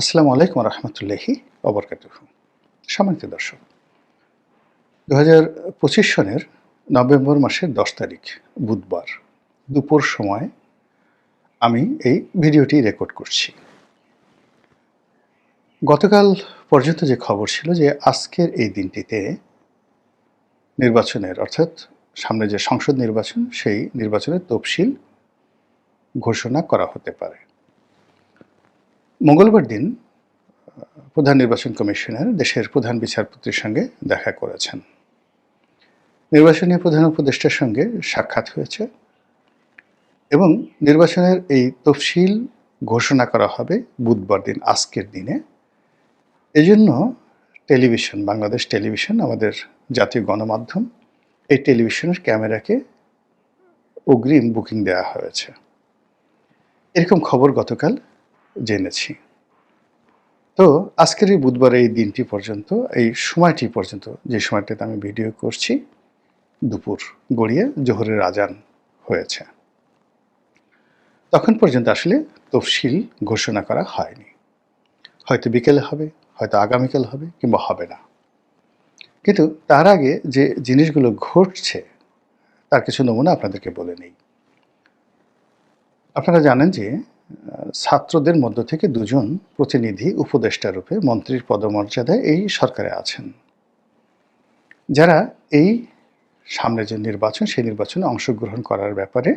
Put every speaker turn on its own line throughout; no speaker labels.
আসসালামু আলাইকুম রহমতুল্লাহি অবরকাত সম্মানিত দর্শক দু হাজার পঁচিশ সনের নভেম্বর মাসের দশ তারিখ, বুধবার দুপুর সময় আমি এই ভিডিওটি রেকর্ড করছি। গতকাল পর্যন্ত যে খবর ছিল যে আজকের এই দিনটিতে নির্বাচনের, অর্থাৎ সামনে যে সংসদ নির্বাচন, সেই নির্বাচনের তফসিল ঘোষণা করা হতে পারে। মঙ্গলবার দিন প্রধান নির্বাচন কমিশনার দেশের প্রধান বিচারপতির সঙ্গে দেখা করেছেন। নির্বাচনী প্রধান উপদেষ্টার সঙ্গে সাক্ষাৎ হয়েছে এবং নির্বাচনের এই তফসিল ঘোষণা করা হবে বুধবার দিন, আজকের দিনে। এজন্য টেলিভিশন, বাংলাদেশ টেলিভিশন, আমাদের জাতীয় গণমাধ্যম, এই টেলিভিশনের ক্যামেরাকে অগ্রিম বুকিং দেওয়া হয়েছে। এরকম খবর গতকাল জেনেছি। তো আজকের এই বুধবার এই দিনটি পর্যন্ত, এই সময়টি পর্যন্ত, যে সময়টাতে আমি ভিডিও করছি, দুপুর গড়িয়ে জোহরের আজান হয়েছে। তখন পর্যন্ত আসলে তফসিল ঘোষণা করা হয়নি। হয়তো বিকেলে হবে, হয়তো আগামীকাল হবে, কিংবা হবে না। কিন্তু তার আগে যে জিনিসগুলো ঘটছে, তার কিছু নমুনা আপনাদেরকে বলে নেই। আপনারা জানেন যে ছাত্রদের মধ্য থেকে দুজন প্রতিনিধি উপদেষ্টা রূপে মন্ত্রীর পদমর্যাদায় এই সরকারে আছেন। যারা এই সামনে যে নির্বাচন, সেই নির্বাচনে অংশগ্রহণ করার ব্যাপারে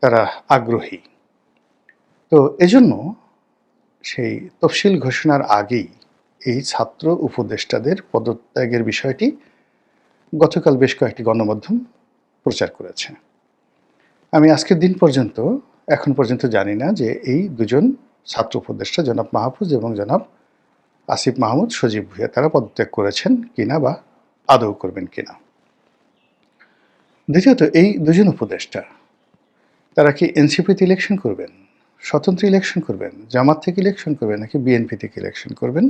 তারা আগ্রহী। তো এজন্য সেই তফসিল ঘোষণার আগেই এই ছাত্র উপদেষ্টাদের পদত্যাগের বিষয়টি গতকাল বেশ কয়েকটি গণমাধ্যম প্রচার করেছে। আমি আজকের দিন পর্যন্ত এখন পর্যন্ত জানি না যে এই দুজন ছাত্র উপদেষ্টা, জনাব মাহফুজ এবং জনাব আসিফ মাহমুদ, সজীব ভুইয়া, তারা পদত্যাগ করেছেন কিনা বা আদৌ করবেন কিনা। দ্বিতীয়ত, এই দুজন উপদেষ্টা, তারা কি এনসিপিতে ইলেকশন করবেন, স্বতন্ত্র ইলেকশন করবেন, জামাত থেকে ইলেকশন করবেন, নাকি বিএনপি থেকে ইলেকশন করবেন,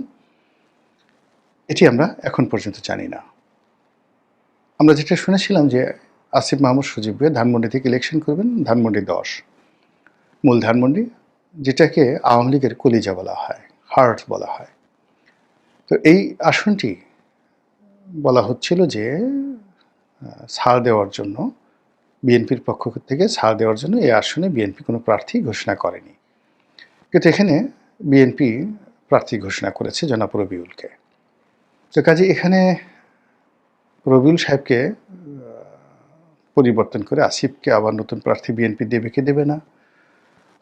এটি আমরা এখন পর্যন্ত জানি না। আমরা যেটা শুনেছিলাম যে আসিফ মাহমুদ, সজীব ভুইয়া ধানমন্ডি থেকে ইলেকশন করবেন, ধানমন্ডি দশ। মূল ধানমন্ডি যেটাকে আওয়ামী লীগের কলিজা বলা হয়, হার্ট বলা হয়। তো এই আসনটি বলা হচ্ছিল যে ছাড় দেওয়ার জন্য, বিএনপির পক্ষ থেকে ছাড় দেওয়ার জন্য এই আসনে বিএনপি কোনো প্রার্থী ঘোষণা করেনি। কিন্তু এখানে বিএনপি প্রার্থী ঘোষণা করেছে জনাব রবিউলকে। তো কাজে এখানে রবিউল সাহেবকে পরিবর্তন করে আসিফকে আবার নতুন প্রার্থী বিএনপি দেবে কি দেবে না?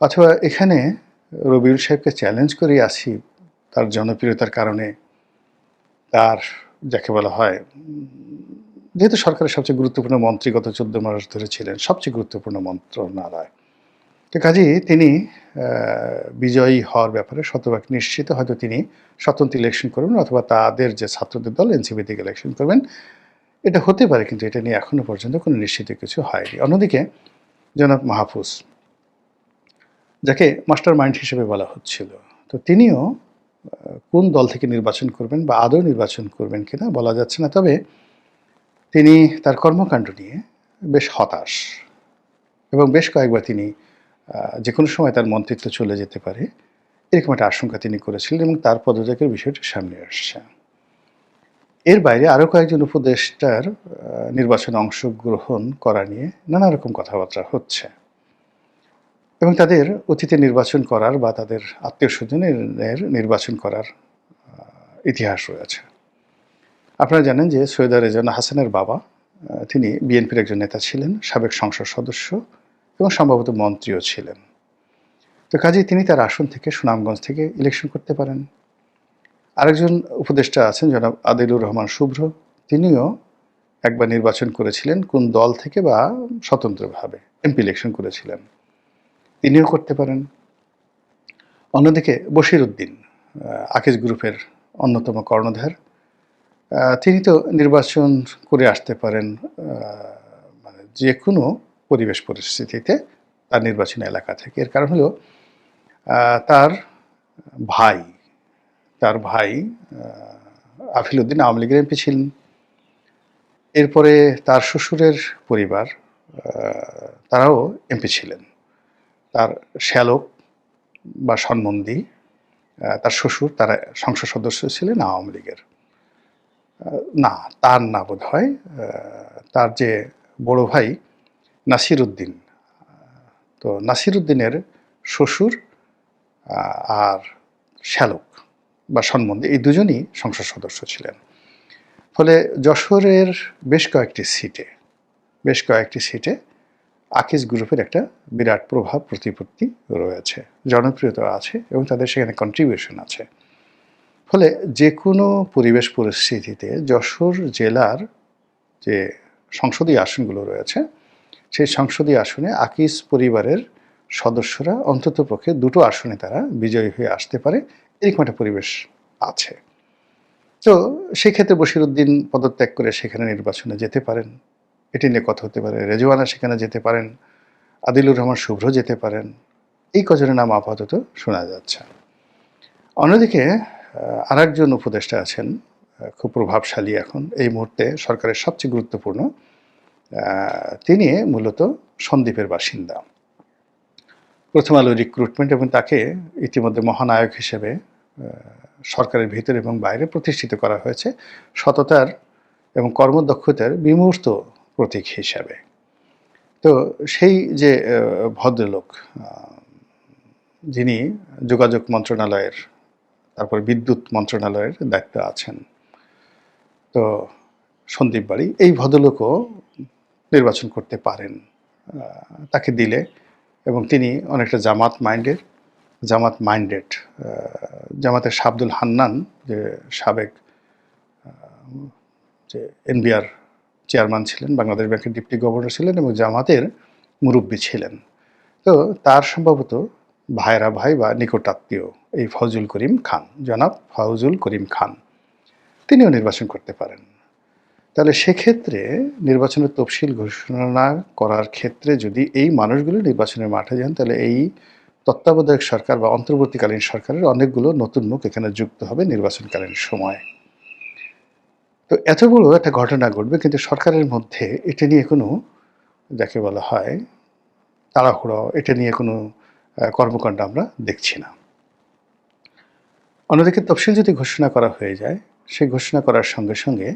অথবা এখানে রবিউল সাহেবকে চ্যালেঞ্জ করে আসিফ তার জনপ্রিয়তার কারণে তার, যাকে বলা হয় যেহেতু সরকারের সবচেয়ে গুরুত্বপূর্ণ মন্ত্রী গত চোদ্দ মাস ধরে ছিলেন, সবচেয়ে গুরুত্বপূর্ণ মন্ত্রণালয়। তো কাজেই তিনি বিজয়ী হওয়ার ব্যাপারে শতভাগ নিশ্চিত, হয়তো তিনি স্বতন্ত্র ইলেকশন করবেন অথবা তাদের যে ছাত্রদের দল এনসিপি থেকে ইলেকশন করবেন। এটা হতে পারে, কিন্তু এটা নিয়ে এখনও পর্যন্ত কোনো নিশ্চিত কিছু হয়নি। অন্যদিকে, জনাব মাহফুজ যাকে মাস্টার মাইন্ড হিসেবে বলা হচ্ছিল। তো তিনিও কোন দল থেকে নির্বাচন করবেন বা আদৌ নির্বাচন করবেন কিনা বলা যাচ্ছে না। তবে তিনি তার কর্মকাণ্ড নিয়ে বেশ হতাশ এবং বেশ কয়েকবার তিনি যে কোনো সময় তার মন্ত্রিত্ব চলে যেতে পারে, এরকম একটা আশঙ্কা তিনি করেছিলেন এবং তার পদত্যাগের বিষয়টি সামনে আসছে। এর বাইরে আরও কয়েকজন উপদেষ্টার নির্বাচনে অংশগ্রহণ করা নিয়ে নানা রকম কথাবার্তা হচ্ছে। এবং তাদের অতীতে নির্বাচন করার বা তাদের আত্মীয় স্বজনের নির্বাচন করার ইতিহাস রয়েছে। আপনারা জানেন যে সৈয়দা রেজানা হাসানের বাবা তিনি বিএনপির একজন নেতা ছিলেন, সাবেক সংসদ সদস্য এবং সম্ভবত মন্ত্রীও ছিলেন। তো কাজেই তিনি তার আসন থেকে সুনামগঞ্জ থেকে ইলেকশন করতে পারেন। আরেকজন উপদেষ্টা আছেন জনাব আদিলুর রহমান শুভ্র। তিনিও একবার নির্বাচন করেছিলেন কোন দল থেকে বা স্বতন্ত্রভাবে, এমপি ইলেকশন করেছিলেন। তিনিও করতে পারেন। অন্যদিকে বশির উদ্দিন আকিজ গ্রুপের অন্যতম কর্ণধার। তিনি তো নির্বাচন করে আসতে পারেন মানে যে কোনো পরিবেশ পরিস্থিতিতে তার নির্বাচনী এলাকা থেকে। এর কারণ হলো তার ভাই তার ভাই আফিল উদ্দিন আওয়ামী লীগের এমপি ছিলেন। এরপরে তার শ্বশুরের পরিবার তারাও এমপি ছিলেন। তার শ্যালক বা সন্মন্দি তার শ্বশুর, তারা সংসদ সদস্য ছিলেন আওয়ামী লীগের। না, তার না বোধ হয় তার যে বড় ভাই নাসির উদ্দিন তো নাসির উদ্দিনের শ্বশুর আর শ্যালক বা সন্বন্ধে এই দুজনই সংসদ সদস্য ছিলেন। ফলে যশোরের বেশ কয়েকটি সিটে, বেশ কয়েকটি সিটে আকিজ গ্রুপের একটা বিরাট প্রভাব, প্রতিপত্তি রয়েছে। জনপ্রিয়তা আছে এবং তাদের সেখানে কন্ট্রিবিউশন আছে। ফলে যে কোনো পরিবেশ পরিস্থিতিতে যশোর জেলার যে সংসদীয় আসনগুলো রয়েছে, সেই সংসদীয় আসনে আকিজ পরিবারের সদস্যরা অন্ততপক্ষে দুটো আসনে তারা বিজয়ী হয়ে আসতে পারে, এরকম একটা পরিবেশ আছে। তো সেক্ষেত্রে বশিরউদ্দিন পদত্যাগ করে সেখানে নির্বাচনে যেতে পারেন। এটি নিয়ে কথা হতে পারে। রেজওয়ানা সেখানে যেতে পারেন, আদিলুর রহমান শুভ্র যেতে পারেন। এই কজনের নাম আপাতত শোনা যাচ্ছে। অন্যদিকে আর একজন উপদেষ্টা আছেন খুব প্রভাবশালী এখন এই মুহূর্তে সরকারের সবচেয়ে গুরুত্বপূর্ণ তিনি মূলত সন্দ্বীপের বাসিন্দা। প্রথম আলো রিক্রুটমেন্ট এবং তাকে ইতিমধ্যে মহানায়ক হিসেবে সরকারের ভিতরে এবং বাইরে প্রতিষ্ঠিত করা হয়েছে। সততার এবং কর্মদক্ষতার বিমূর্ত প্রতীক হিসাবে। তো সেই যে ভদ্রলোক যিনি যোগাযোগ মন্ত্রণালয়ের, তারপর বিদ্যুৎ মন্ত্রণালয়ের দায়িত্বে আছেন, তো সন্দীপ বাড়ি, এই ভদ্রলোকও নির্বাচন করতে পারেন তাকে দিলে। এবং তিনি অনেকটা জামাত মাইন্ডের, জামাত মাইন্ডেড জামাতের শাবদুল হান্নান, যে সাবেক যে এনবিআর চেয়ারম্যান ছিলেন, বাংলাদেশ ব্যাংকের ডিপ্টি গভর্নর ছিলেন এবং জামাতের মুরব্বী ছিলেন। তো তার সম্ভবত ভাইরা ভাই বা নিকটাত্মীয় এই ফজল করিম খান, জনাব ফজল করিম খান, তিনিও নির্বাচন করতে পারেন। তাহলে সেক্ষেত্রে নির্বাচনের তফসিল ঘোষণা করার ক্ষেত্রে যদি এই মানুষগুলো নির্বাচনের মাঠে যান, তাহলে এই তত্ত্বাবধায়ক সরকার বা অন্তর্বর্তীকালীন সরকারের অনেকগুলো নতুন মুখ এখানে যুক্ত হবে নির্বাচনকালীন সময়। তো এত বড় একটা ঘটনা ঘটবে, কিন্তু সরকারের মধ্যে এটা নিয়ে কোনো, যাকে বলা হয়, তাড়াহুড়ো, এটা নিয়ে কোনো কর্মকাণ্ড আমরা দেখছি না। অন্যদিকে তফসিল যদি ঘোষণা করা হয়ে যায়, সেই ঘোষণা করার সঙ্গে সঙ্গে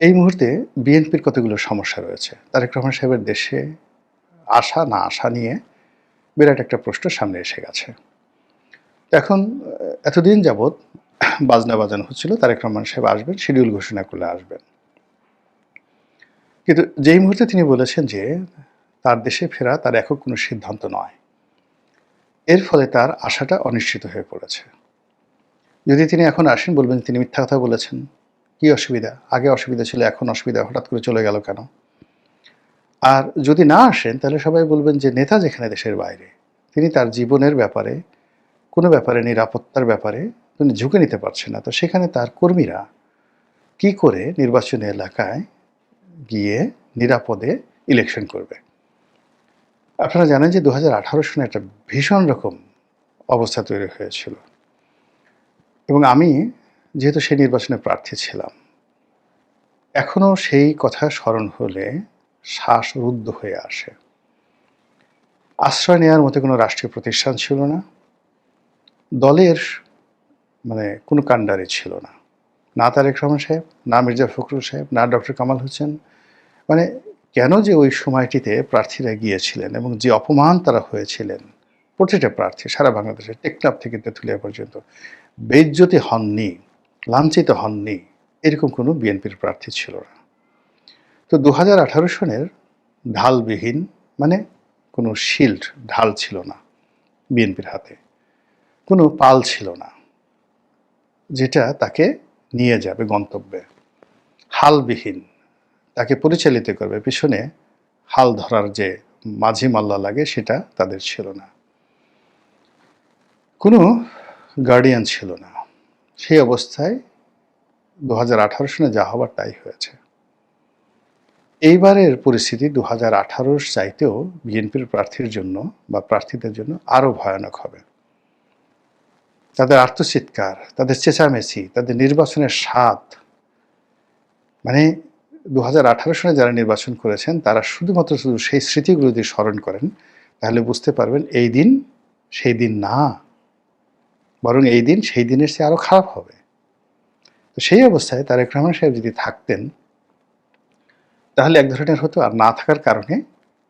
এই মুহূর্তে বিএনপির কতগুলো সমস্যা রয়েছে? তারেক রহমান সাহেবের দেশে আসা, না আসা নিয়ে বিরাট একটা প্রশ্ন সামনে এসে গেছে। এখন এতদিন যাবৎ বাজনা বাজানো হচ্ছিল, তারেক রহমান সাহেব আসবেন, শিডিউল ঘোষণা করলে আসবেন। কিন্তু যেই মুহূর্তে তিনি বলেছেন যে তার দেশে ফেরা তার একক কোনো সিদ্ধান্ত নয়, এর ফলে তার আশাটা অনিশ্চিত হয়ে পড়েছে। যদি তিনি এখন আসেন, বলবেন তিনি মিথ্যা কথা বলেছেন, কি অসুবিধা? আগে অসুবিধা ছিল, এখন অসুবিধা, হঠাৎ করে চলে গেল কেন? আর যদি না আসেন, তাহলে সবাই বলবেন যে নেতা যেখানে দেশের বাইরে, তিনি তার জীবনের ব্যাপারে, কোনো ব্যাপারে, নিরাপত্তার ব্যাপারে তিনি ঝুঁকে নিতে পারছে না। তো সেখানে তার কর্মীরা কি করে নির্বাচনী এলাকায় গিয়ে নিরাপদে ইলেকশন করবে? আপনারা জানেন যে দু সনে একটা ভীষণ রকম অবস্থা তৈরি হয়েছিল। এবং আমি যেহেতু সেই নির্বাচনে প্রার্থী ছিলাম এখনও সেই কথা স্মরণ হলে শ্বাস রুদ্ধ হয়ে আসে। আশ্রয় নেওয়ার মতো কোনো রাষ্ট্রীয় প্রতিষ্ঠান ছিল না। দলের মানে কোনো কাণ্ডারি ছিল না। না তারেক রহমান সাহেব, না মির্জা ফখরুল সাহেব, না ডক্টর কামাল হোসেন। মানে কেন যে ওই সময়টিতে প্রার্থীরা গিয়েছিলেন এবং যে অপমান তারা হয়েছিলেন, প্রতিটা প্রার্থী সারা বাংলাদেশের টেকনাফ থেকে তেঁতুলিয়া পর্যন্ত বেজ্জতি হননি, লাঞ্ছিত হননি, এরকম কোনো বিএনপির প্রার্থী ছিল না। তো দু হাজার আঠারো সনের ঢালবিহীন মানে কোনো শিল্ড, ঢাল ছিল না বিএনপির হাতে, কোনো পাল ছিল না। যেটা তাকে নিয়ে যাবে গন্তব্যে। হালবিহীন। তাকে পরিচালিত করবে। পিছনে হাল ধরার যে মাঝি মাল্লা লাগে, সেটা তাদের ছিল না। কোনো গার্ডিয়ান ছিল না। সেই অবস্থায় দু হাজার আঠারো সনে যা হবার তাই হয়েছে। এইবারের পরিস্থিতি দু হাজার চাইতেও বিএনপির প্রার্থীর জন্য বা প্রার্থীদের জন্য আরও ভয়ানক হবে। তাদের আত্মচিৎকার, তাদের চেঁচামেচি, তাদের নির্বাচনের স্বাদ। মানে দু সনে যারা নির্বাচন করেছেন, তারা শুধুমাত্র শুধু সেই স্মৃতিগুলো যদি স্মরণ করেন, তাহলে বুঝতে পারবেন এই দিন সেই দিন না। বরং এই দিন সেই দিনের চেয়ে আরও খারাপ হবে। তো সেই অবস্থায় তারেক রহমান সাহেব যদি থাকতেন, তাহলে এক ধরনের হতো আর না থাকার কারণে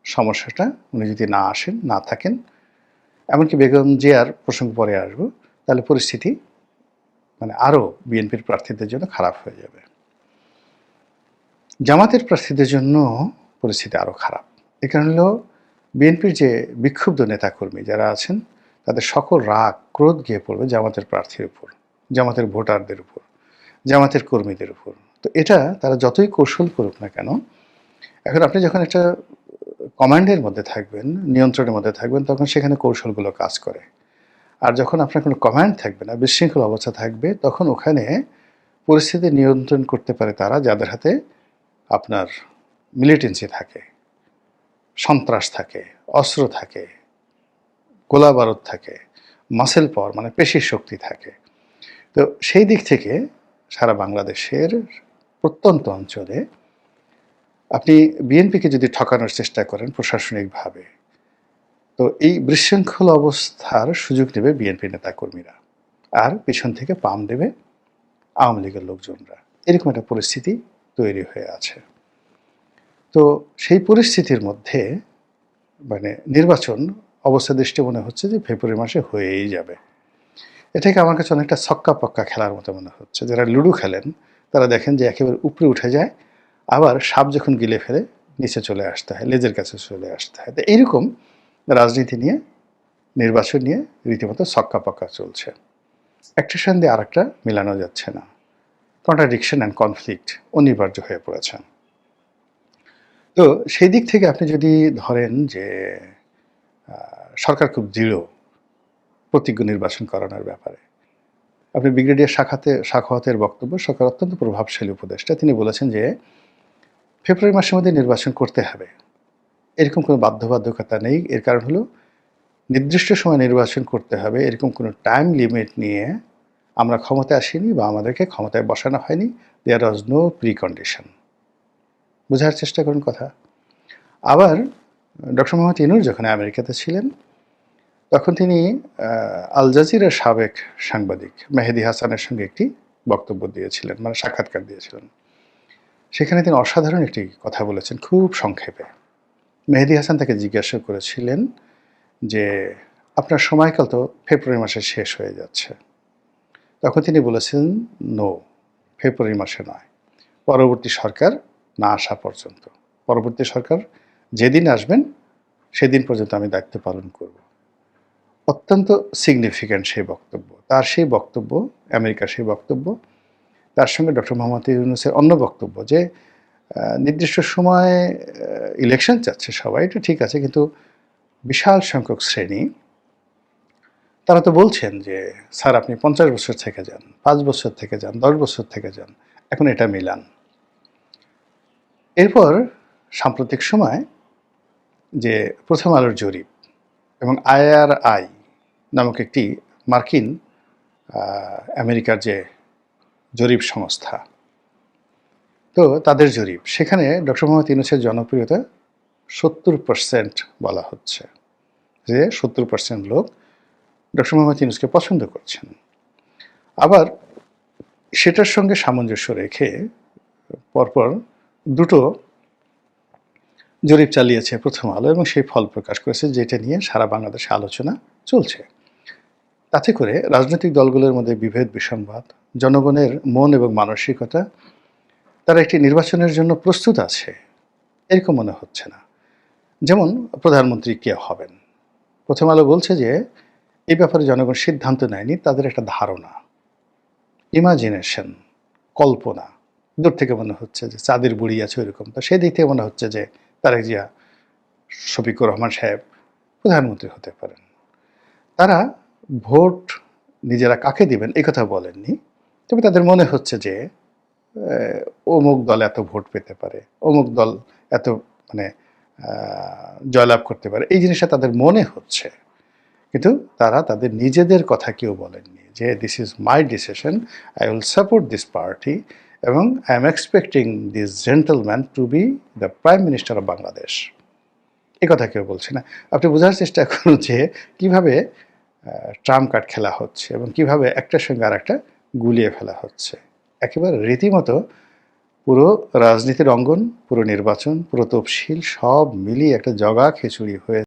সমস্যাটা, উনি যদি না আসেন, না থাকেন, এমনকি বেগম জিয়ার প্রসঙ্গ পরে আসব। তাহলে পরিস্থিতি মানে আরও বিএনপির প্রার্থীদের জন্য খারাপ হয়ে যাবে। জামাতের প্রার্থীদের জন্য পরিস্থিতি আরও খারাপ। এ কারণ হলো বিএনপির যে বিক্ষুব্ধ নেতাকর্মী যারা আছেন, তাদের সকল রাগ, ক্রোধ গিয়ে পড়বে জামাতের প্রার্থীর উপর, জামাতের ভোটারদের উপর, জামাতের কর্মীদের উপর। তো এটা তারা যতই কৌশল করুক না কেন, এখন আপনি যখন একটা কমান্ডের মধ্যে থাকবেন, নিয়ন্ত্রণের মধ্যে থাকবেন, তখন সেখানে কৌশলগুলো কাজ করে। আর যখন আপনার কোনো কমান্ড থাকবে না, বিশৃঙ্খল অবস্থা থাকবে, তখন ওখানে পরিস্থিতি নিয়ন্ত্রণ করতে পারে তারা যাদের হাতে আপনার মিলিটেন্সি থাকে, সন্ত্রাস থাকে, অস্ত্র থাকে গোলা বারুদ থাকে মাসেল পাওয়ার মানে পেশির শক্তি থাকে। তো সেই দিক থেকে সারা বাংলাদেশের প্রত্যন্ত অঞ্চলে আপনি বিএনপিকে যদি ঠকানোর চেষ্টা করেন প্রশাসনিকভাবে তো এই বিশৃঙ্খল অবস্থার সুযোগ নেবে বিএনপি নেতাকর্মীরা। আর পিছন থেকে পাম দেবে আওয়ামী লীগের লোকজনরা। এরকম একটা পরিস্থিতি তৈরি হয়ে আছে। তো সেই পরিস্থিতির মধ্যে মানে নির্বাচন অবস্থা দৃষ্টি মনে হচ্ছে যে ফেব্রুয়ারি মাসে হয়েই যাবে। এটাকে আমার কাছে অনেকটা ছক্কা পক্কা খেলার মতো মনে হচ্ছে। যারা লুডো খেলেন, তারা দেখেন যে একেবারে উপরে উঠে যায়, আবার সাপ যখন গিলে ফেলে, নিচে চলে আসতে হয়, লেজের কাছে চলে আসতে হয়। তো এইরকম রাজনীতি নিয়ে, নির্বাচন নিয়ে রীতিমতো ছক্কা পক্কা চলছে। একটার সঙ্গে আর একটা মেলানো যাচ্ছে না। কন্ট্রাডিকশন অ্যান্ড কনফ্লিক্ট অনিবার্য হয়ে পড়েছে। তো সেই দিক থেকে আপনি যদি ধরেন যে সরকার খুব দৃঢ় প্রতিজ্ঞ নির্বাচন করানোর ব্যাপারে। আপনি ব্রিগেডিয়ার শাখাতে, শাখাওয়াতের বক্তব্য, সরকার অত্যন্ত প্রভাবশালী উপদেষ্টা। তিনি বলেছেন যে, ফেব্রুয়ারি মাসের মধ্যে নির্বাচন করতে হবে। এরকম কোনো বাধ্যবাধকতা নেই। এর কারণ হলো নির্দিষ্ট সময় নির্বাচন করতে হবে। এরকম কোনো টাইম লিমিট নিয়ে আমরা ক্ষমতায় আসিনি বা আমাদেরকে ক্ষমতায় বসানো হয়নি। There was no precondition বোঝার চেষ্টা করুন কথা। আবার ডক্টর মোহাম্মদ ইনুর যখন আমেরিকাতে ছিলেন, তখন তিনি আল জাজিরার সাবেক সাংবাদিক মেহেদি হাসানের সঙ্গে একটি বক্তব্য দিয়েছিলেন মানে সাক্ষাৎকার দিয়েছিলেন। সেখানে তিনি অসাধারণ একটি কথা বলেছেন, খুব সংক্ষেপে। মেহেদি হাসান তাকে জিজ্ঞাসা করেছিলেন যে, আপনার সময়কাল তো ফেব্রুয়ারি মাসে শেষ হয়ে যাচ্ছে। তখন তিনি বলেছেন, নো, ফেব্রুয়ারি মাসে নয়। পরবর্তী সরকার না আসা পর্যন্ত। পরবর্তী সরকার যেদিন আসবেন, সেদিন পর্যন্ত আমি দায়িত্ব পালন করব। অত্যন্ত সিগনিফিক্যান্ট সেই বক্তব্য। তার সেই বক্তব্য, আমেরিকার সেই বক্তব্য, তার সঙ্গে ডক্টর মোহাম্মদ ইউনুসের অন্য বক্তব্য যে নির্দিষ্ট সময়ে ইলেকশন চাচ্ছে সবাই, এটা ঠিক আছে, কিন্তু বিশাল সংখ্যক শ্রেণি, তারা তো বলছেন যে, স্যার, আপনি পঞ্চাশ বছর থেকে যান, পাঁচ বছর থেকে যান, দশ বছর থেকে যান, এখন এটা মিলান। এরপর সাম্প্রতিক সময় যে প্রথম আলোর জরিপ এবং আইআরআই নামক একটি মার্কিন আমেরিকার যে জরিপ সংস্থা তো তাদের জরিপ। সেখানে ডক্টর মোহাম্মদ ইউনুসের জনপ্রিয়তা সত্তর পার্সেন্ট বলা হচ্ছে, যে সত্তর পার্সেন্ট লোক ডক্টর মোহাম্মদ ইউনুসকে পছন্দ করছেন। আবার সেটার সঙ্গে সামঞ্জস্য রেখে পরপর দুটো জরিপ চালিয়েছে প্রথম আলো এবং সেই ফল প্রকাশ করেছে, যেটা নিয়ে সারা বাংলাদেশে আলোচনা চলছে। তাতে করে রাজনৈতিক দলগুলোর মধ্যে বিভেদ, বিসংবাদ, জনগণের মন এবং মানসিকতা তারা একটি নির্বাচনের জন্য প্রস্তুত আছে। এরকম মনে হচ্ছে না। যেমন প্রধানমন্ত্রী কে হবেন? প্রথম আলো বলছে যে এই ব্যাপারে জনগণ সিদ্ধান্ত নেয়নি, তাদের একটা ধারণা। ইমাজিনেশন কল্পনা। দূর থেকে মনে হচ্ছে যে, চাঁদের বুড়ি আছে ওইরকম। তো সেই দিক থেকে মনে হচ্ছে যে, তারেক জিয়া, শফিকুর রহমান সাহেব প্রধানমন্ত্রী হতে পারেন। তারা ভোট নিজেরা কাকে দিবেন এই কথা বলেননি। তবে তাদের মনে হচ্ছে যে অমুক দল এত ভোট পেতে পারে, অমুক দল এত মানে জয়লাভ করতে পারে, এই জিনিসটা তাদের মনে হচ্ছে। কিন্তু তারা তাদের নিজেদের কথা কেউ বলেননি যে this is my decision I will support this party এবং I am expecting this gentleman to be the prime minister of Bangladesh এই কথা কেউ বলছে না। আপনি বোঝার চেষ্টা করুন যে, কীভাবে ট্রাম কার্ড খেলা হচ্ছে এবং কীভাবে একটার সঙ্গে আর একটা গুলিয়ে ফেলা হচ্ছে। একেবারে রীতিমতো পুরো রাজনীতির অঙ্গন, পুরো নির্বাচন, পুরো তফসিল সব মিলিয়ে একটা জগা খিচুড়ি হয়ে